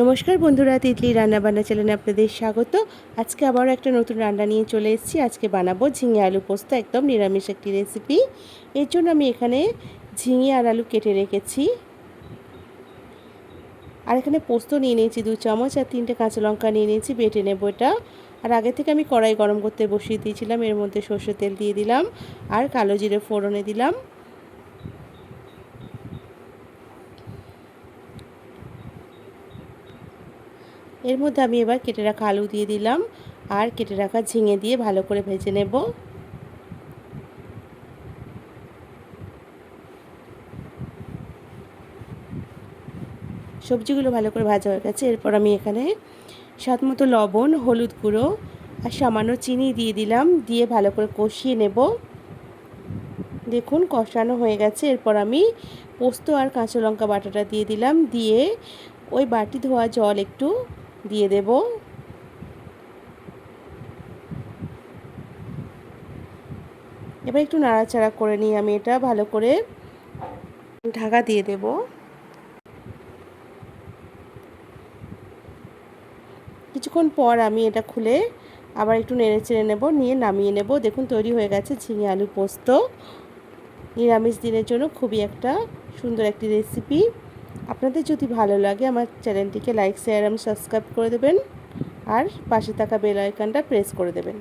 নমস্কার বন্ধুরা তিতলি রান্নাবান্না চ্যানেলে আপনাদের স্বাগত। আজকে আবারও একটা নতুন রান্না নিয়ে চলে এসেছি। আজকে বানাবো ঝিঙে আলু পোস্ত, একদম নিরামিষ একটি রেসিপি এর জন্য আমি এখানে ঝিঙে আর আলু কেটে রেখেছি। আর এখানে পোস্ত নিয়ে নিয়েছি দু চামচ আর তিনটে কাঁচা লঙ্কা নিয়ে নিয়েছি, বেটে নেব এটা। আর আগে থেকে আমি কড়াই গরম করতে বসিয়ে দিয়েছিলাম, এর মধ্যে সর্ষের তেল দিয়ে দিলাম আর কালো জিরে ফোড়নে দিলাম। এর মধ্যে আমি এবার কেটে রাখা আলু দিয়ে দিলাম আর কেটে রাখা ঝিঙে দিয়ে ভালো করে ভেজে নেব। সবজিগুলো ভালো করে ভাজা হয়ে গেছে। এরপর আমি এখানে স্বাদ মতো লবণ, হলুদ গুঁড়ো আর সামান্য চিনি দিয়ে দিলাম, দিয়ে ভালো করে কষিয়ে নেব। দেখুন কষানো হয়ে গেছে। এরপর আমি পোস্ত আর কাঁচা লঙ্কা বাটাটা দিয়ে দিলাম। দিয়ে ওই বাটি ধোয়া জল একটু দিয়ে দেব। এবার একটু নাড়াচাড়া করে নিই আমি এটা, ভালো করে ঢাকা দিয়ে দেব। কিছুক্ষণ পর আমি এটা খুলে আবার একটু নেড়ে চেড়ে নেব, নিয়ে নামিয়ে নেব। দেখুন, তৈরি হয়ে গেছে ঝিঙে আলু পোস্ত। নিরামিষ দিনের জন্য খুবই একটা সুন্দর একটি রেসিপি আপনাদের যদি ভালো লাগে আমার চ্যানেলটিকে লাইক, শেয়ার এবং সাবস্ক্রাইব করে দেবেন। আর পাশে থাকা বেল আইকনটা প্রেস করে দেবেন।